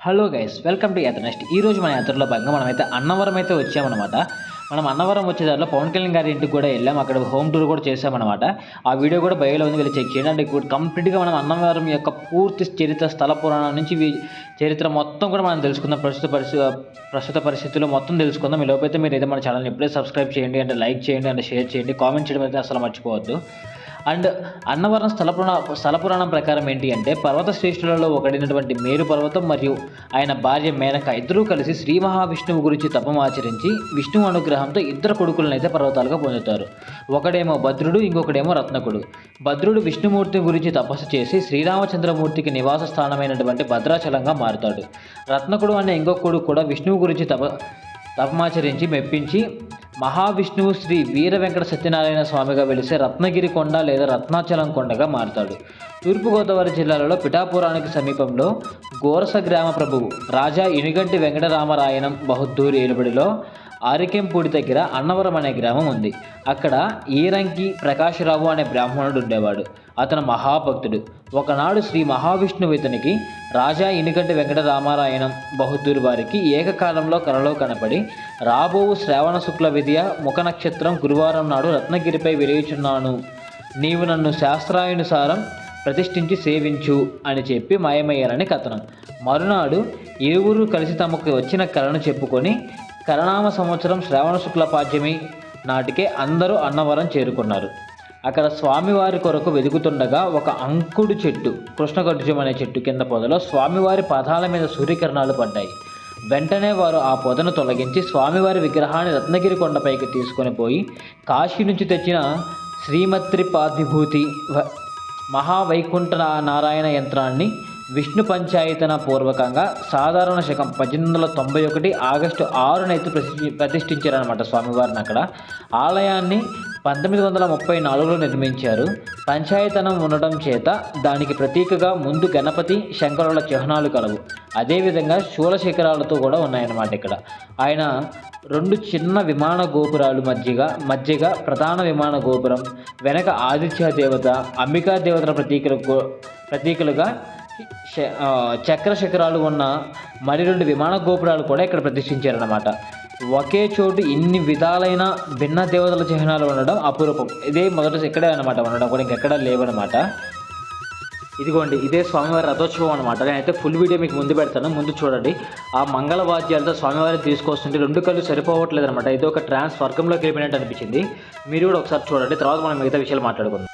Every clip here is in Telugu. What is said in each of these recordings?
Hello guys welcome to Yatra next. ఈ రోజు మన యాత్రలో భాగంగా మనమైతే అన్నవరం అయితే వచ్చామన్నమాట. మనం అన్నవరం వచ్చేదారిలో పవన్ కళ్యాణ్ గారి ఇంటికి కూడా వెళ్ళాం. అక్కడ హోమ్ టూర్ కూడా చేసామన్నమాట ఆ వీడియో కూడా బయోలో ఉంది వెళ్ళి చెక్ చేయండి. అంటే ఇప్పుడు కంప్లీట్గా మనం అన్నవరం యొక్క పూర్తి చరిత్ర స్థల పురాణం నుంచి వీ- చరిత్ర మొత్తం కూడా మనం తెలుసుకుందాం. ప్రస్తుత పరిస్థితి ప్రస్తుత పరిస్థితుల్లో మొత్తం తెలుసుకుందాం. ఈ లోపైతే మీరు అయితే మన ఛానల్ని ఎప్పుడే సబ్స్క్రైబ్ చేయండి. అంటే లైక్ చేయండి. అంటే షేర్ చేయండి. కామెంట్ చేయడం అయితే అసలు మర్చిపోవద్దు. అండ్ అన్నవరం స్థల స్థల పురాణం ప్రకారం ఏంటి అంటే పర్వత శ్రేష్ఠులలో ఒకడైనటువంటి మేరు పర్వతం మరియు ఆయన భార్య మేనక ఇద్దరూ కలిసి శ్రీ మహావిష్ణువు గురించి తపం ఆచరించి విష్ణువు అనుగ్రహంతో ఇద్దరు కొడుకులను అయితే పర్వతాలుగా పొందుతారు. ఒకడేమో భద్రుడు ఇంకొకడేమో రత్నకుడు. భద్రుడు విష్ణుమూర్తి గురించి తపస్సు చేసి శ్రీరామచంద్రమూర్తికి నివాస స్థానమైనటువంటి భద్రాచలంగా మారుతాడు. రత్నకుడు అనే ఇంకొక కొడుకు కూడా విష్ణువు గురించి తప తపమాచరించి మెప్పించి మహావిష్ణువు శ్రీ వీర వెంకట సత్యనారాయణ స్వామిగా వెలిసే రత్నగిరి కొండ లేదా రత్నాచలం కొండగా మారుతాడు. తూర్పుగోదావరి జిల్లాలో పిఠాపురానికి సమీపంలో గోరస గ్రామ ప్రభువు రాజా ఇనుగంటి వెంకటరామరాయణం బహుద్దూరి ఏలుబడిలో ఆరికెంపూడి దగ్గర అన్నవరం అనే గ్రామం ఉంది. అక్కడ ఈరంకి ప్రకాశరావు అనే బ్రాహ్మణుడు ఉండేవాడు. అతను మహాభక్తుడు. ఒకనాడు శ్రీ మహావిష్ణువు ఇతనికి రాజా ఇనుగంటి వెంకటరామారాయణం బహుద్దూరి వారికి ఏకకాలంలో కలలో కనపడి రాబోవు శ్రావణ శుక్ల విద్య ముఖ నక్షత్రం గురువారం నాడు రత్నగిరిపై వెలియుచున్నాను నీవు నన్ను శాస్త్రానుసారం ప్రతిష్ఠించి సేవించు అని చెప్పి మాయమయ్యారని కథనం. మరునాడు ఇరువురు కలిసి తమకు వచ్చిన కళను చెప్పుకొని కరణామ సంవత్సరం శ్రావణ శుక్ల పాడ్యమి నాటికే అందరూ అన్నవరం చేరుకున్నారు. అక్కడ స్వామివారి కొరకు వెతుకుతుండగా ఒక అంకుడు చెట్టు కృష్ణగర్జం అనే చెట్టు కింద పొదలో స్వామివారి పాదాల మీద సూర్యకిరణాలు పడ్డాయి. వెంటనే వారు ఆ పొదను తొలగించి స్వామివారి విగ్రహాన్ని రత్నగిరి కొండపైకి తీసుకొని పోయి కాశీ నుంచి తెచ్చిన శ్రీమత్రిపాదిభూతి వ- మహావైకుంఠ నారాయణ యంత్రాన్ని విష్ణు పంచాయతన పూర్వకంగా సాధారణ శకం పద్దెనిమిది వందల తొంభై ఒకటి ఆగస్టు ఆరునైతే ప్రతిష్ఠి ప్రతిష్ఠించారనమాట స్వామివారిని అక్కడ. ఆలయాన్ని పంతొమ్మిది వందల ముప్పై నాలుగులో నిర్మించారు. పంచాయతనం ఉండడం చేత దానికి ప్రతీకగా ముందు గణపతి శంకరుల చిహ్నాలు కలవు. అదేవిధంగా శూల శిఖరాలతో కూడా ఉన్నాయన్నమాట ఇక్కడ. ఆయన రెండు చిన్న విమాన గోపురాలు మధ్యగా మధ్యగా ప్రధాన విమాన గోపురం వెనక ఆదిత్య దేవత అంబికా దేవతల ప్రతీకలకు ప్రతీకలుగా చక్ర శిఖరాలు ఉన్న మరి రెండు విమాన గోపురాలు కూడా ఇక్కడ ప్రతిష్ఠించారన్నమాట. ఒకే చోటు ఇన్ని విధాలైన భిన్న దేవతల చిహ్నాలు ఉండడం అపురూపం. ఇదే మొదట ఇక్కడే అనమాట ఉండడం కూడా ఇంకెక్కడా లేవన్నమాట. ఇదిగోండి ఇదే స్వామివారి రథోత్సవం అనమాట నేనైతే ఫుల్ వీడియో మీకు ముందు పెడతాను. ముందు చూడండి. ఆ మంగళ వాద్యాలతో స్వామివారిని తీసుకొస్తుంటే రెండు కళ్ళు సరిపోవట్లేదు అనమాట ఇది ఒక ట్రాన్స్ వర్గంలోకి వెళ్ళిపోయినట్టు అనిపించింది. మీరు కూడా ఒకసారి చూడండి. తర్వాత మనం మిగతా విషయాలు మాట్లాడుకుందాం.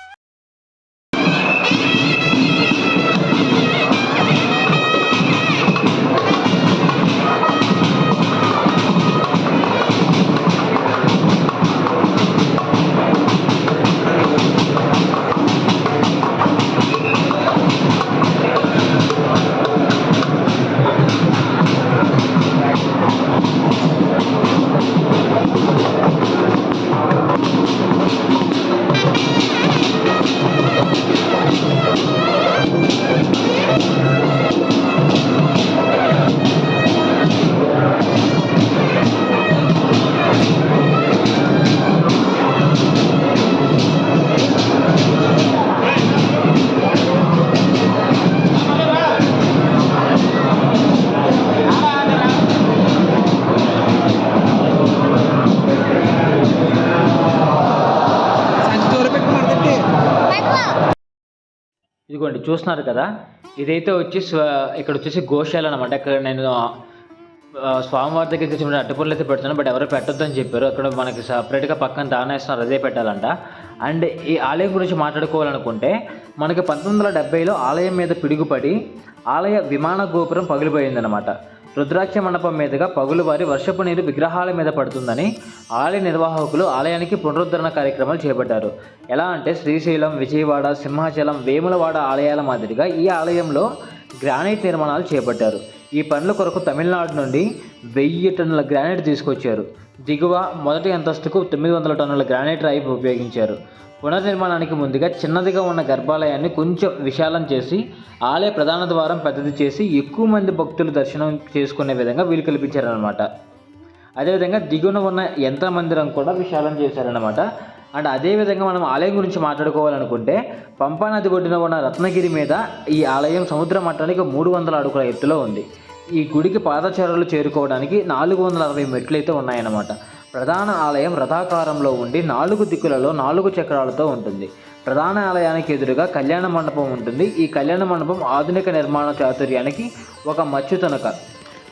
ఇదిగోండి చూస్తున్నారు కదా? ఇదైతే వచ్చి స్వ- ఇక్కడ వచ్చేసి గోశాల అనమాట ఇక్కడ నేను స్వామివారి దగ్గరికి వచ్చి అడ్డపూర్లు అయితే పెడుతున్నాను బట్ ఎవరు పెట్టొద్దని అని చెప్పారు. అక్కడ మనకి సపరేట్గా పక్కన దానేస్తున్నారు అదే పెట్టాలంట. అండ్ ఈ ఆలయం గురించి మాట్లాడుకోవాలనుకుంటే మనకి పంతొమ్మిది వందల డెబ్బైలో ఆలయం మీద పిడుగుపడి ఆలయ విమాన గోపురం పగిలిపోయిందనమాట రుద్రాక్ష మండపం మీదుగా పగులువారి వర్షపు నీరు విగ్రహాల మీద పడుతుందని ఆలయ నిర్వాహకులు ఆలయానికి పునరుద్ధరణ కార్యక్రమాలు చేపట్టారు. ఎలా అంటే శ్రీశైలం విజయవాడ సింహాచలం వేములవాడ ఆలయాల మాదిరిగా ఈ ఆలయంలో గ్రానైట్ నిర్మాణాలు చేపట్టారు. ఈ పనుల కొరకు తమిళనాడు నుండి వెయ్యి టన్నుల గ్రానైట్ తీసుకొచ్చారు. దిగువ మొదటి అంతస్తుకు తొమ్మిది వందల టన్నుల గ్రానైట్ రాయి ఉపయోగించారు. పునర్నిర్మాణానికి ముందుగా చిన్నదిగా ఉన్న గర్భాలయాన్ని కొంచెం విశాలం చేసి ఆలయ ప్రధాన ద్వారం పెద్దది చేసి ఎక్కువ మంది భక్తులు దర్శనం చేసుకునే విధంగా వీలు కల్పించారనమాట అదేవిధంగా దిగువన ఉన్న యంత్ర మందిరం కూడా విశాలం చేశారనమాట అండ్ అదేవిధంగా మనం ఆలయం గురించి మాట్లాడుకోవాలనుకుంటే పంపా నది ఒడ్డున ఉన్న రత్నగిరి మీద ఈ ఆలయం సముద్ర మట్టానికి మూడు వందల అడుగుల ఎత్తులో ఉంది. ఈ గుడికి పాదచారులు చేరుకోవడానికి నాలుగు వందల అరవై మెట్లు అయితే ఉన్నాయన్నమాట. ప్రధాన ఆలయం రథాకారంలో ఉండి నాలుగు దిక్కులలో నాలుగు చక్రాలతో ఉంటుంది. ప్రధాన ఆలయానికి ఎదురుగా కళ్యాణ మండపం ఉంటుంది. ఈ కళ్యాణ మండపం ఆధునిక నిర్మాణ చాతుర్యానికి ఒక మచ్చుతనక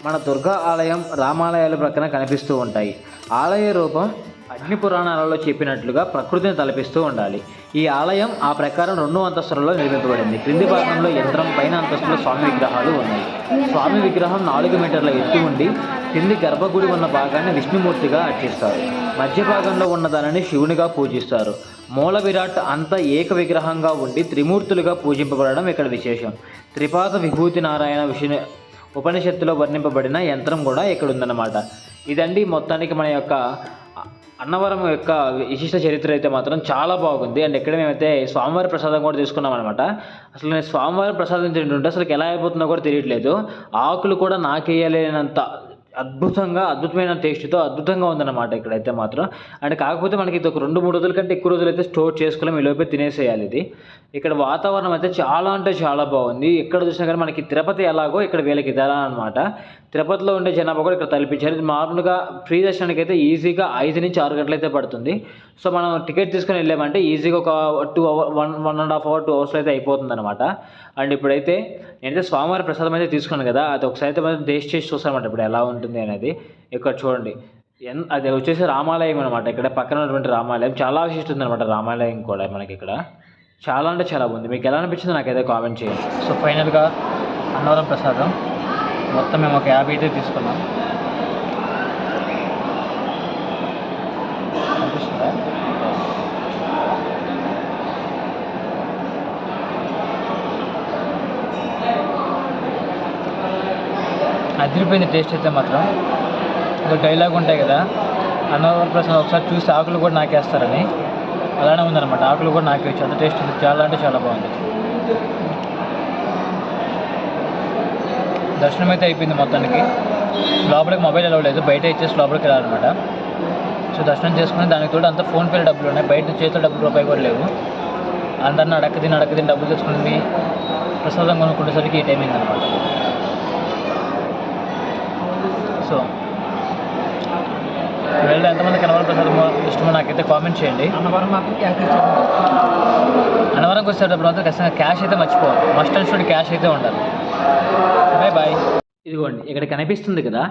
మన దుర్గా ఆలయం రామాలయాల ప్రక్కన కనిపిస్తూ ఉంటాయి. ఆలయ రూపం అగ్ని పురాణాలలో చెప్పినట్లుగా ప్రకృతిని తలపిస్తూ ఉండాలి. ఈ ఆలయం ఆ ప్రకారం రెండు అంతస్తులలో నిర్మించబడింది క్రింది భాగంలో యంత్రం పైన అంతస్తులో స్వామి విగ్రహాలు ఉన్నాయి. స్వామి విగ్రహం నాలుగు మీటర్ల ఎత్తు ఉండి కింది గర్భగుడి ఉన్న భాగాన్ని విష్ణుమూర్తిగా అర్చిస్తారు. మధ్య భాగంలో ఉన్న దానిని శివునిగా పూజిస్తారు. మూల విరాట్ అంత ఏక విగ్రహంగా ఉండి త్రిమూర్తులుగా పూజింపబడడం ఇక్కడ విశేషం. త్రిపాద విభూతి నారాయణ విష్ణు ఉపనిషత్తులో వర్ణింపబడిన యంత్రం కూడా ఇక్కడ ఉందన్నమాట ఇదండి మొత్తానికి మన యొక్క అన్నవరం యొక్క విశిష్ట చరిత్ర అయితే మాత్రం చాలా బాగుంది. అండ్ ఇక్కడ మేమైతే స్వామివారి ప్రసాదం కూడా తీసుకున్నాం అనమాట అసలు నేను స్వామివారి ప్రసాదం తింటుంటే అసలు ఎలా అయిపోతుందో కూడా తెలియట్లేదు. ఆకులు కూడా నాకేయలేనంత అద్భుతంగా అద్భుతమైన టేస్ట్తో అద్భుతంగా ఉందన్నమాట ఇక్కడైతే మాత్రం. అండ్ కాకపోతే మనకి ఇది ఒక రెండు మూడు రోజుల కంటే ఎక్కువ రోజులు అయితే స్టోర్ చేసుకోలేం ఈ లోపే తినేసేయాలి ఇది. ఇక్కడ వాతావరణం అయితే చాలా అంటే చాలా బాగుంది. ఎక్కడ చూసినా కానీ మనకి తిరుపతి ఎలాగో ఇక్కడ వీళ్ళకి ధర అనమాట తిరుపతిలో ఉండే జనాభా కూడా ఇక్కడ తలపించారు ఇది మామూలుగా ఫ్రీ దర్శనానికి అయితే ఈజీగా ఐదు నుంచి ఆరు గంటలు అయితే పడుతుంది. సో మనం టికెట్ తీసుకొని వెళ్ళామంటే ఈజీగా ఒక two hour one one and half hour two అవర్స్లో అయితే అయిపోతుంది అనమాట అండ్ ఇప్పుడైతే నేనైతే స్వామివారి ప్రసాదం అయితే తీసుకున్నాను కదా అది ఒకసారి అయితే మనం టేస్ట్ చేసి చూస్తామన్నమాట ఇప్పుడు ఎలా ఉంటుంది అనేది. ఇక్కడ చూడండి. ఎన్ అది వచ్చేసి రామాలయం అనమాట ఇక్కడ పక్కన ఉన్నటువంటి రామాలయం. చాలా విశిష్టం అనమాట రామాలయం కూడా మనకి ఇక్కడ. చాలా అంటే చాలా బాగుంది. మీకు ఎలా అనిపించిందో నాకైతే కామెంట్ చేయండి. సో ఫైనల్గా అన్నవరం ప్రసాదం. మొత్తం మేము ఒక యాభై అయితే తీసుకున్నాం. అదిరిపోయింది టేస్ట్ అయితే మాత్రం. ఒక డైలాగ్ ఉంటాయి కదా. అన్నవరం ప్రసాద్ ఒకసారి చూసి ఆకులు కూడా నాకేస్తారని. అలానే ఉందన్నమాట. ఆకులు కూడా నాకు అంత టేస్ట్ ఉంది. చాలా అంటే చాలా బాగుంది. దర్శనం అయితే అయిపోయింది మొత్తానికి. లోపలికి మొబైల్ ఎలా బయట ఇచ్చేసి లోపలికి వెళ్ళాలన్నమాట. సో దర్శనం చేసుకుని దానికి తోడు అంతా ఫోన్పే డబ్బులు ఉన్నాయి. బయట చేతిలో డబ్బులు రూపాయి కూడా లేవు. అందరిని అడక్క తిని అడక్క తిని డబ్బులు తెచ్చుకుని ప్రసాదం కొనుక్కునేసరికి ఈ టైం అయిందనమాట సో వెళ్ళి ఎంతమంది కనవరం ప్రసాదం ఇష్టమో నాకైతే కామెంట్ చేయండి. అన్నవరం మాత్రం క్యాష్ ఇచ్చారు అన్నవరంకి వచ్చేటప్పుడు మాత్రం ఖచ్చితంగా క్యాష్ అయితే మర్చిపోవాలి మస్ట్ అండ్ షుడ్ క్యాష్ అయితే ఉండాలి. బాయ్ బాయ్ ఇదిగోండి ఇక్కడ కనిపిస్తుంది కదా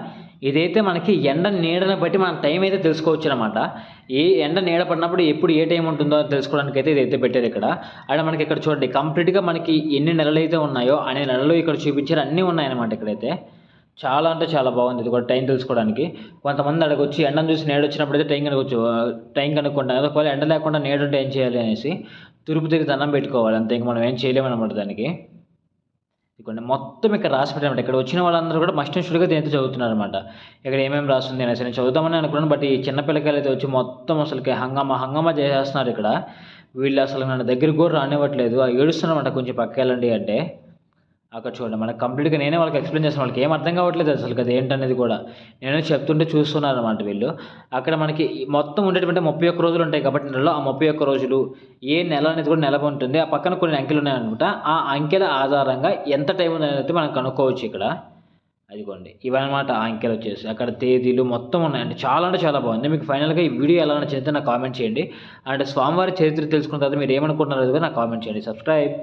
ఇదైతే మనకి ఎండ నీడని బట్టి మన టైం అయితే తెలుసుకోవచ్చు అనమాట ఏ ఎండ నీడ పడినప్పుడు ఎప్పుడు ఏ టైం ఉంటుందో అని తెలుసుకోవడానికి అయితే ఇదైతే పెట్టారు ఇక్కడ. అండ్ మనకి ఇక్కడ చూడండి కంప్లీట్గా మనకి ఎన్ని నెలలు అయితే ఉన్నాయో అనే నెలలు ఇక్కడ చూపించారు అన్నీ ఉన్నాయన్నమాట ఇక్కడైతే. చాలా అంటే చాలా బాగుంది. ఇది కూడా టైం తెలుసుకోవడానికి. కొంతమంది అడగొచ్చి వచ్చి ఎండను చూసి నేడు వచ్చినప్పుడు అయితే టైం కనుకొచ్చు టైం కనుక్కుంటాం. కదా ఒకవేళ ఎండ లేకుండా నేడు ఉంటే ఏం చేయాలి అనేసి తిరుపతికి దండం పెట్టుకోవాలి. అంతే ఇంక మనం ఏం చేయలేమన్నమాట దానికి. ఇక్కడ మొత్తం ఇక్కడ రాసి పెట్టారన్నమాట. ఇక్కడ వచ్చిన వాళ్ళందరూ కూడా మస్ట్ అండ్ షుడ్గా చదువుతున్నారు అనమాట ఇక్కడ ఏమేమి రాస్తుంది అనేసి నేను చదువుతామని అనుకున్నాను. బట్ ఈ చిన్న పిల్లకాయలు అయితే వచ్చి మొత్తం అసలుకి హంగామా హంగామా చేసేస్తున్నారు ఇక్కడ. వీళ్ళు అసలు నన్ను దగ్గరికి కూడా రానివ్వట్లేదు. ఆ ఏడుస్తున్నారన్నమాట కొంచెం పక్క వెళ్ళండి అంటే. అక్కడ చూడండి మనకు కంప్లీట్గా నేనే వాళ్ళకి ఎక్స్ప్లెయిన్ చేస్తాను వాళ్ళకి ఏం అర్థం కావట్లేదు అసలు కదా ఏంటనేది కూడా. నేను చెప్తుంటే చూస్తున్నారు అనమాట వీళ్ళు. అక్కడ మనకి మొత్తం ఉండేటువంటి ముప్పై ఒక్క రోజులు ఉంటాయి కాబట్టి నెలలో ఆ ముప్పై ఒక్క రోజులు ఏ నెల అనేది కూడా నెల ఉంటుంది. ఆ పక్కన కొన్ని అంకెలు ఉన్నాయన్నమాట. ఆ అంకెల ఆధారంగా ఎంత టైం ఉందనేది అనేది మనం కనుక్కోవచ్చు ఇక్కడ. అదిగోండి ఇవన్నమాట ఆ అంకెలు వచ్చేసి. అక్కడ తేదీలు మొత్తం ఉన్నాయండి చాలా అంటే చాలా బాగుంది. మీకు ఫైనల్గా ఈ వీడియో ఎలా నచ్చిందో నాకు కామెంట్ చేయండి. అండ్ స్వామివారి చరిత్ర తెలుసుకున్న తర్వాత మీరు ఏమనుకుంటున్నారో కూడా నాకు కామెంట్ చేయండి. సబ్స్క్రైబ్.